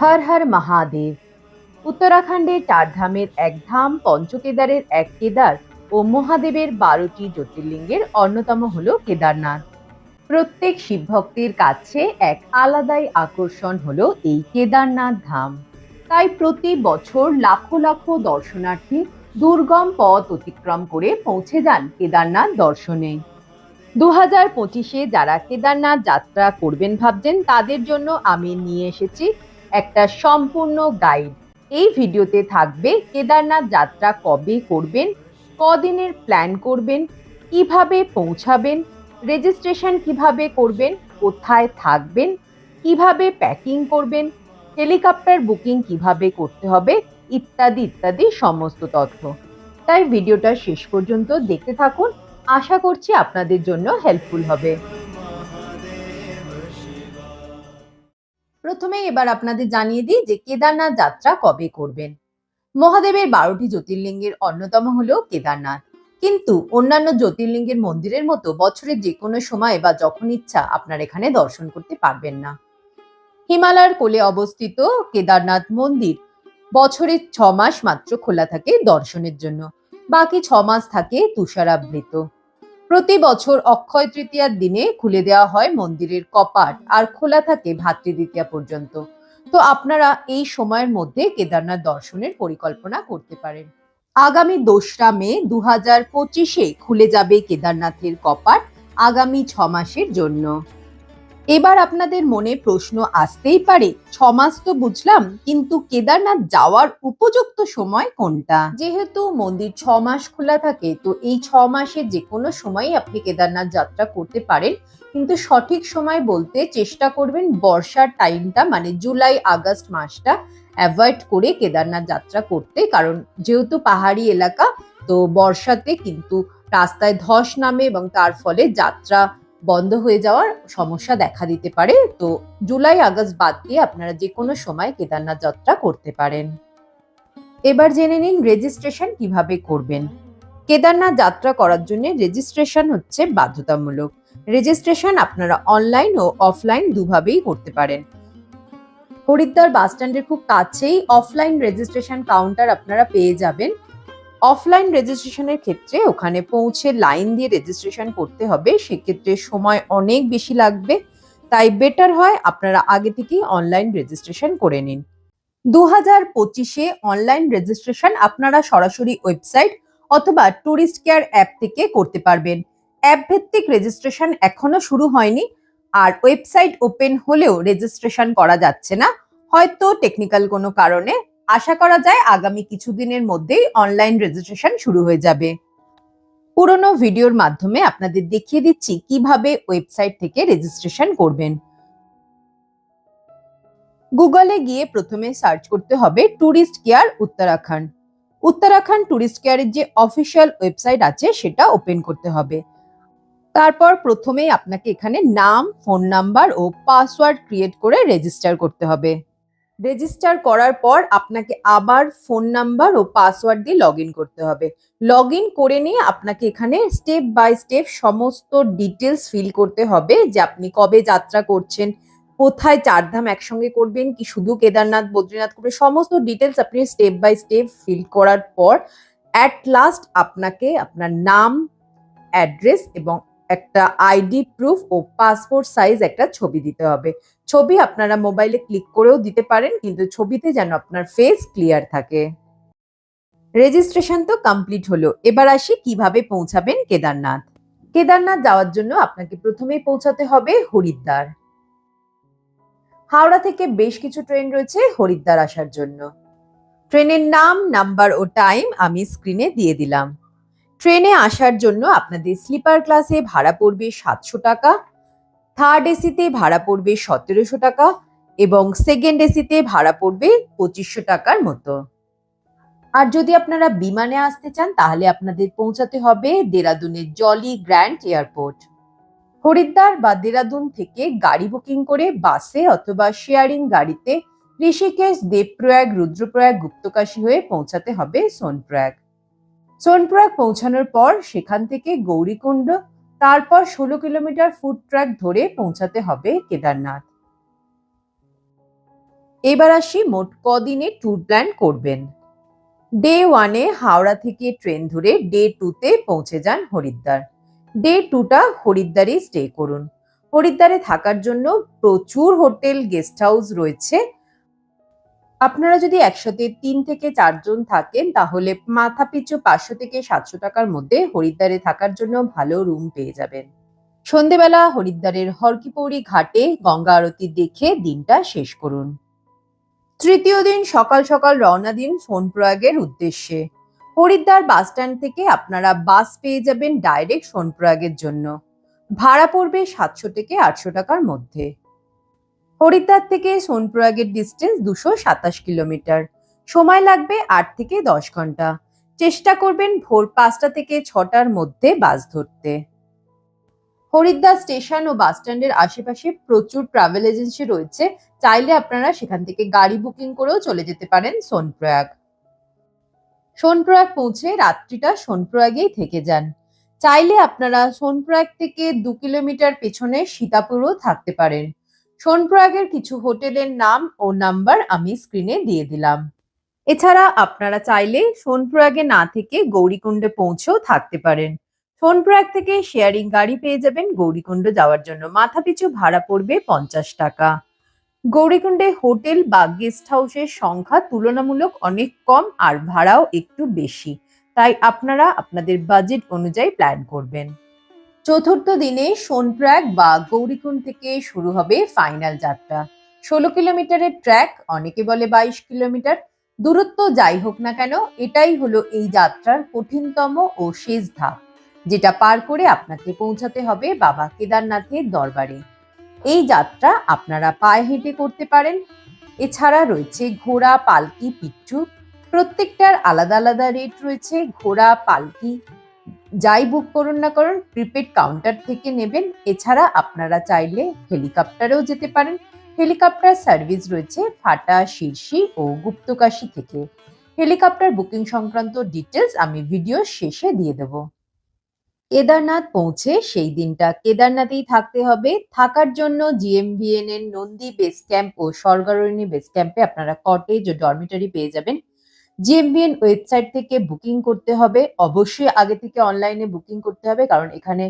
হর হর মহাদেব। উত্তরাখণ্ডের চারধামের এক ধাম, পঞ্চকেদারের এক কেদার ও মহাদেবের বারোটি জ্যোতির্লিঙ্গের অন্যতম হল কেদারনাথ। প্রত্যেক শিব ভক্তের কাছে এক আলাদাই আকর্ষণ হলো এই কেদারনাথ ধাম। তাই প্রতি বছর লাখো লাখো দর্শনার্থী দুর্গম পথ অতিক্রম করে পৌঁছে যান কেদারনাথ দর্শনে। দু হাজার পঁচিশে যারা কেদারনাথ যাত্রা করবেন ভাবছেন, তাদের জন্য আমি নিয়ে এসেছি একটা সম্পূর্ণ গাইড এই ভিডিওতে থাকবে কেদারনাথ যাত্রা কবে করবেন, কদিনের প্ল্যান করবেন, কীভাবে পৌঁছাবেন রেজিস্ট্রেশন কীভাবে করবেন, কোথায় থাকবেন, কীভাবে প্যাকিং করবেন হেলিকপ্টার বুকিং কীভাবে করতে হবে, ইত্যাদি ইত্যাদি সমস্ত তথ্য। তাই ভিডিওটা শেষ পর্যন্ত দেখতে থাকুন। আশা করছি আপনাদের জন্য হেল্পফুল হবে। প্রথমে এবার আপনাদের জানিয়ে দিই যে কেদারনাথ যাত্রা কবে করবেন। মহাদেবের বারোটি জ্যোতির্লিঙ্গের অন্যতম হলো কেদারনাথ। কিন্তু অন্যান্য জ্যোতির্লিঙ্গের মন্দিরের মতো বছরের যে কোনো সময় বা যখন ইচ্ছা আপনার এখানে দর্শন করতে পারবেন না। হিমালয়ের কোলে অবস্থিত কেদারনাথ মন্দির বছরের ছ মাস মাত্র খোলা থাকে দর্শনের জন্য। বাকি ছ মাস থাকে তুষারাবৃত। প্রতি বছর অক্ষয় তৃতীয়ার দিনে খুলে দেওয়া হয় মন্দিরের কপাট, আর খোলা থাকে ভাতৃদ্বিতীয়া পর্যন্ত। তো আপনারা এই সময়ের মধ্যে কেদারনাথ দর্শনের পরিকল্পনা করতে পারেন। আগামী দোসরা মে দু হাজার পঁচিশে খুলে যাবে কেদারনাথের কপাট আগামী ছ মাসের জন্য। এবার আপনাদের মনে প্রশ্ন আসতেই পারে, ছ মাস তো বুঝলাম, কিন্তু কেদারনাথ যাওয়ার উপযুক্ত সময় কোনটা? যেহেতু মন্দির ছ মাস খোলা থাকে, তো এই ছ মাসে যে কোনো সময়ই আপনি কেদারনাথ যাত্রা করতে পারেন। কিন্তু সঠিক সময় বলতে চেষ্টা করবেন বর্ষার টাইমটা মানে জুলাই, আগস্ট মাসটা অ্যাভয়েড করে কেদারনাথ যাত্রা করতে। কারণ যেহেতু পাহাড়ি এলাকা, তো বর্ষাতে কিন্তু রাস্তায় ধস নামে এবং তার ফলে যাত্রা বন্ধ হয়ে যাওয়ার সমস্যা দেখা দিতে পারে। তো জুলাই, আগস্ট বাদ দিয়ে আপনারা যে কোনো সময় কেদারনাথ যাত্রা করতে পারেন। এবার জেনে নিন রেজিস্ট্রেশন কীভাবে করবেন। কেদারনাথ যাত্রা করার জন্য রেজিস্ট্রেশন হচ্ছে বাধ্যতামূলক। রেজিস্ট্রেশন আপনারা অনলাইন ও অফলাইন দুভাবেই করতে পারেন। হরিদ্বার বাস স্ট্যান্ডের খুব কাছেই অফলাইন রেজিস্ট্রেশন কাউন্টার আপনারা পেয়ে যাবেন। অফলাইন রেজিস্ট্রেশনের ক্ষেত্রে ওখানে পৌঁছে লাইন দিয়ে রেজিস্ট্রেশন করতে হবে। সেক্ষেত্রে সময় অনেক বেশি লাগবে। তাই বেটার হয় আপনারা আগে থেকেই অনলাইন রেজিস্ট্রেশন করে নিন। দু হাজার পঁচিশে অনলাইন রেজিস্ট্রেশন আপনারা সরাসরি ওয়েবসাইট অথবা ট্যুরিস্ট কেয়ার অ্যাপ থেকে করতে পারবেন। অ্যাপ ভিত্তিক রেজিস্ট্রেশন এখনও শুরু হয়নি। আর ওয়েবসাইট ওপেন হলেও রেজিস্ট্রেশন করা যাচ্ছে না। হয়তো টেকনিক্যাল কোনো কারণে আশা করা যায় আগামী কিছুদিনের মধ্যেই অনলাইন রেজিস্ট্রেশন শুরু হয়ে যাবে। পুরনো ভিডিওর মাধ্যমে আপনাদের দেখিয়ে দিচ্ছি কীভাবে ওয়েবসাইট থেকে রেজিস্ট্রেশন করবেন। গুগলে গিয়ে প্রথমে সার্চ করতে হবে tourist care Uttarakhand Uttarakhand tourist কেয়ারের যে অফিসিয়াল ওয়েবসাইট আছে, সেটা ওপেন করতে হবে। তারপর প্রথমেই আপনাকে এখানে নাম ফোন নাম্বার ও পাসওয়ার্ড ক্রিয়েট করে রেজিস্টার করতে হবে। রেজিস্টার করার পর আপনাকে আবার ফোন নাম্বার ও পাসওয়ার্ড দিয়ে লগ করতে হবে। লগ করে নিয়ে আপনাকে এখানে স্টেপ বাই স্টেপ সমস্ত ডিটেলস ফিল করতে হবে যে আপনি কবে যাত্রা করছেন, কোথায় চারধাম একসঙ্গে করবেন, কি শুধু কেদারনাথ, বদ্রীনাথ করবেন, সমস্ত ডিটেলস আপনি স্টেপ বাই স্টেপ ফিল করার পর অ্যাট লাস্ট আপনাকে আপনার নাম অ্যাড্রেস এবং একটা আইডি প্রুফ ও পাসপোর্ট সাইজ একটা ছবি দিতে হবে। ছবি আপনারা মোবাইলে ক্লিক করেও দিতে পারেন, কিন্তু ছবিতে যেন আপনার ফেস ক্লিয়ার থাকে। রেজিস্ট্রেশন তো কমপ্লিট হলো। এবার আসি কীভাবে পৌঁছাবেন কেদারনাথ। কেদারনাথ যাওয়ার জন্য আপনাকে প্রথমেই পৌঁছাতে হবে হরিদ্বার। হাওড়া থেকে বেশ কিছু ট্রেন রয়েছে হরিদ্বার আসার জন্য। ট্রেনের নাম, নাম্বার ও টাইম আমি স্ক্রিনে দিয়ে দিলাম। ট্রেনে আসার জন্য আপনাদের স্লিপার ক্লাসে ভাড়া পড়বে সাতশো টাকা, থার্ড এসিতে ভাড়া পড়বে সতেরোশো টাকা এবং সেকেন্ড এসিতে ভাড়া পড়বে পঁচিশশো টাকার মতো। আর যদি আপনারা বিমানে আসতে চান, তাহলে আপনাদের পৌঁছাতে হবে দেরাদুনের জলি গ্র্যান্ড এয়ারপোর্ট। হরিদ্বার বা দেরাদুন থেকে গাড়ি বুকিং করে বাসে অথবা শেয়ারিং গাড়িতে ঋষিকেশ, দেবপ্রয়াগ, রুদ্রপ্রয়াগ, গুপ্তকাশী হয়ে পৌঁছাতে হবে সোনপ্রয়াগ। সোনপ্রয়াগ পৌঁছানোর পর সেখান থেকে গৌরীকুণ্ড, তারপর ষোলো কিলোমিটার ফুড ট্র্যাক ধরে পৌঁছাতে হবে কেদারনাথ। এবার আসি মোট কদিনে ট্যুর প্ল্যান করবেন। ডে ওয়ানে হাওড়া থেকে ট্রেন ধরে ডে টুতে পৌঁছে যান হরিদ্বার। ডে টুটা হরিদ্বারে স্টে করুন। হরিদ্বারে থাকার জন্য প্রচুর হোটেল গেস্ট হাউস রয়েছে। আপনারা যদি একসাথে তিন থেকে চারজন থাকেন, তাহলে মাথা পিছু পাঁচশো থেকে সাতশো টাকার মধ্যে হরিদ্বারে থাকার জন্য ভালো রুম পেয়ে যাবেন। সন্ধেবেলা হরিদ্বারের হরকিপৌরি ঘাটে গঙ্গা আরতি দেখে দিনটা শেষ করুন। তৃতীয় দিন সকাল সকাল রওনা দিন সোনপ্রয়াগের উদ্দেশ্যে। হরিদ্বার বাস স্ট্যান্ড থেকে আপনারা বাস পেয়ে যাবেন ডাইরেক্ট সোনপ্রয়াগের জন্য। ভাড়া পড়বে সাতশো থেকে আটশো টাকার মধ্যে। হরিদ্বার থেকে সোনপ্রয়াগের ডিস্টেন্স দুশো সাতাশ কিলোমিটার। সময় লাগবে আট থেকে দশ ঘণ্টা। চেষ্টা করবেন ভোর পাঁচটা থেকে ছটার মধ্যে বাস ধরতে। হরিদ্বার স্টেশন ও বাস স্ট্যান্ডের আশেপাশে প্রচুর ট্রাভেল এজেন্সি রয়েছে। চাইলে আপনারা সেখান থেকে গাড়ি বুকিং করেও চলে যেতে পারেন সোনপ্রয়াগ। সোনপ্রয়াগ পৌঁছে রাত্রিটা সোনপ্রয়াগেই থেকে যান। চাইলে আপনারা সোনপ্রয়াগ থেকে দু কিলোমিটার পেছনে সীতাপুরও থাকতে পারেন। সোনপ্রয়াগের কিছু হোটেলের নাম ও নাম্বার আমি স্ক্রিনে দিয়ে দিলাম। এছাড়া আপনারা চাইলে সোনপ্রয়াগে না থেকে গৌরীকুণ্ডে পৌঁছেও থাকতে পারেন। সোনপ্রয়াগ থেকে শেয়ারিং গাড়ি পেয়ে যাবেন গৌরীকুণ্ড যাওয়ার জন্য। মাথাপিছু ভাড়া পড়বে পঞ্চাশ টাকা। গৌরীকুণ্ডে হোটেল বা গেস্ট হাউসের সংখ্যা তুলনামূলক অনেক কম আর ভাড়াও একটু বেশি। তাই আপনারা আপনাদের বাজেট অনুযায়ী প্ল্যান করবেন। চতুর্থ দিনে সোনপ্রয়াগ বা গৌরীকুণ্ড থেকে শুরু হবে ফাইনাল যাত্রা। ষোলো কিলোমিটারের ট্র্যাক, অনেকে বলে বাইশ কিলোমিটার। দূরত্ব যাই হোক না কেন, এটাই হলো এই যাত্রার কঠিনতম ও শেষ ধাপ, যেটা পার করে আপনাকে পৌঁছাতে হবে বাবা কেদারনাথের দরবারে। এই যাত্রা আপনারা পায়ে হেঁটে করতে পারেন। এছাড়া রয়েছে ঘোড়া, পালকি পিচ্ছু প্রত্যেকটার আলাদা আলাদা রেট রয়েছে, ঘোড়া, পালকি যাই বুক করুন না করুন প্রিপেড কাউন্টার থেকে নেবেন। এছাড়া আপনারা চাইলে হেলিকপ্টারেও যেতে পারেন। হেলিকপ্টার সার্ভিস রয়েছে ফাটা শীর্ষি ও গুপ্তকাশী থেকে। হেলিকপ্টার বুকিং সংক্রান্ত ডিটেলস আমি ভিডিও শেষে দিয়ে দেব। কেদারনাথ পৌঁছে সেই দিনটা কেদারনাথেই থাকতে হবে। থাকার জন্য জিএমবিএন এর নন্দী বেস ক্যাম্প ও স্বর্গারণী বেস ক্যাম্পে আপনারা কটেজ ও ডরমিটরি পেয়ে যাবেন। জিএমবিএন ওয়েবসাইট থেকে বুকিং করতে হবে। অবশ্যই আগে থেকে অনলাইনে বুকিং করতে হবে, কারণ এখানে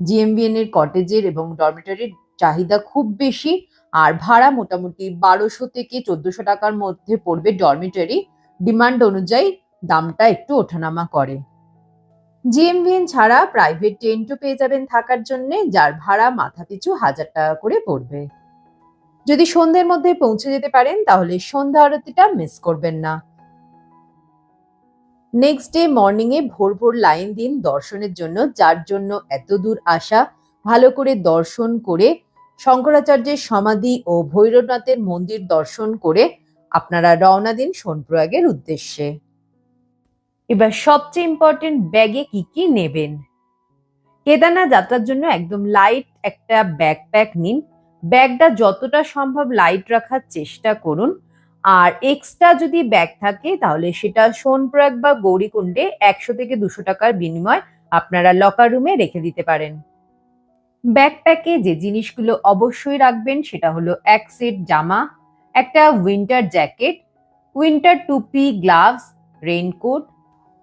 জিএমবিএন এর কটেজের এবং ডরমিটরির চাহিদা খুব বেশি। আর ভাড়া মোটামুটি বারোশো থেকে চোদ্দশো টাকার মধ্যে পড়বে ডরমিটরি। ডিমান্ড অনুযায়ী দামটা একটু ওঠানামা করে। জিএমভিএন ছাড়া প্রাইভেট টেন্টও পেয়ে যাবেন থাকার জন্য, যার ভাড়া মাথা পিছু হাজার টাকা করে পড়বে। যদি সন্ধ্যের মধ্যে পৌঁছে যেতে পারেন, তাহলে সন্ধ্যা আরতিটা মিস করবেন না। নেক্সট ডে মর্নিং এ ভোর ভোর লাইন দিন দর্শনের জন্য, যার জন্য এত দূর আসা, ভালো করে দর্শন করে, শঙ্করাচার্যের সমাধি ও ভৈরবনাথের মন্দির দর্শন করে আপনারা রওনা দিন সোনপ্রয়াগের উদ্দেশ্যে। এবার সবচেয়ে ইম্পর্টেন্ট ব্যাগে কি কি নেবেন? কেদারনাথ যাত্রার জন্য একদম লাইট একটা ব্যাকপ্যাক নিন। ব্যাগটা যতটা সম্ভব লাইট রাখার চেষ্টা করুন। আর এক্সট্রা যদি ব্যাগ থাকে, তাহলে সেটা সোনপ্রয়াগ বা গৌরীকুণ্ডে একশো থেকে দুশো টাকার বিনিময় আপনারা লকার রুমে রেখে দিতে পারেন। ব্যাকপ্যাকে যে জিনিসগুলো অবশ্যই রাখবেন সেটা হলো এক সেট জামা, একটা উইন্টার জ্যাকেট উইন্টার টুপি গ্লাভস রেইনকোট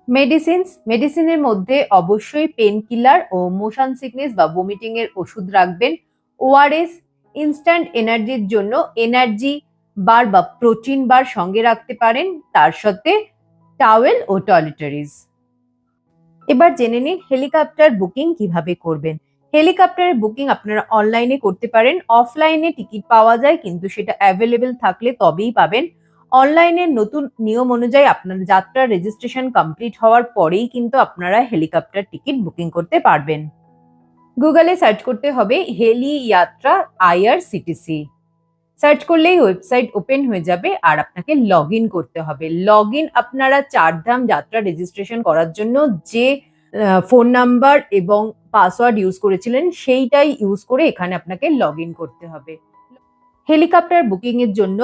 মেডিসিনস মেডিসিনের মধ্যে অবশ্যই পেন কিলার ও মোশন সিকনেস বা ভমিটিং এর ওষুধ রাখবেন। ওআরএস ইনস্ট্যান্ট এনার্জির জন্য এনার্জি বার বা প্রোটিন বার সঙ্গে রাখতে পারেন, তার সাথে টাওয়েল ও টয়লেটারিজ এবার জেনে নিন হেলিকপ্টার বুকিং কীভাবে করবেন। হেলিকপ্টারের বুকিং আপনারা অনলাইনে করতে পারেন, অফলাইনে টিকিট পাওয়া যায়, কিন্তু সেটা অ্যাভেলেবেল থাকলে তবেই পাবেন। অনলাইনের নতুন নিয়ম অনুযায়ী আপনার যাত্রার রেজিস্ট্রেশন কমপ্লিট হওয়ার পরেই কিন্তু আপনারা হেলিকপ্টার টিকিট বুকিং করতে পারবেন। গুগলে সার্চ করতে হবে হেলি যাত্রা আইআরসিটিসি সার্চ করলেই ওয়েবসাইট ওপেন হয়ে যাবে আর আপনাকে লগ করতে হবে। লগ আপনারা চারধাম যাত্রা রেজিস্ট্রেশন করার জন্য যে ফোন নাম্বার এবং পাসওয়ার্ড ইউজ করেছিলেন সেইটাই ইউজ করে এখানে আপনাকে লগ করতে হবে। হেলিকপ্টার বুকিং এর জন্য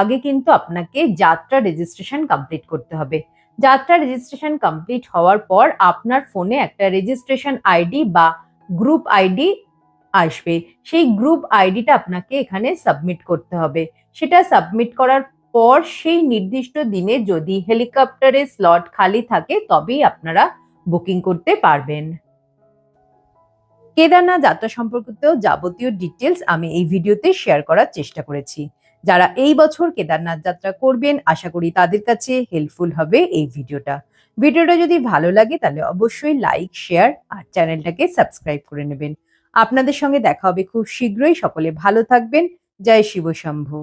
আগে কিন্তু আপনাকে যাত্রা রেজিস্ট্রেশন কমপ্লিট করতে হবে। যাত্রা রেজিস্ট্রেশন কমপ্লিট হওয়ার পর আপনার ফোনে একটা রেজিস্ট্রেশন আইডি বা গ্রুপ আইডি আসবে, সেই গ্রুপ আইডিটা আপনাকে এখানে সাবমিট করতে হবে। সেটা সাবমিট করার পর সেই নির্দিষ্ট দিনে যদি হেলিকপ্টারের স্লট খালি থাকে, তবেই আপনারা বুকিং করতে পারবেন। কেদারনাথ যাত্রা সম্পর্কিত যাবতীয় ডিটেলস আমি এই ভিডিওতে শেয়ার করার চেষ্টা করেছি। যারা এই বছর কেদারনাথ যাত্রা করবেন, আশা করি তাদের কাছে হেল্পফুল হবে এই ভিডিওটা ভিডিওটা যদি ভালো লাগে, তাহলে অবশ্যই লাইক শেয়ার আর চ্যানেলটাকে সাবস্ক্রাইব করে নেবেন। আপনাদের সঙ্গে দেখা হবে খুব শীঘ্রই। সকলে ভালো থাকবেন। জয় শিব শম্ভু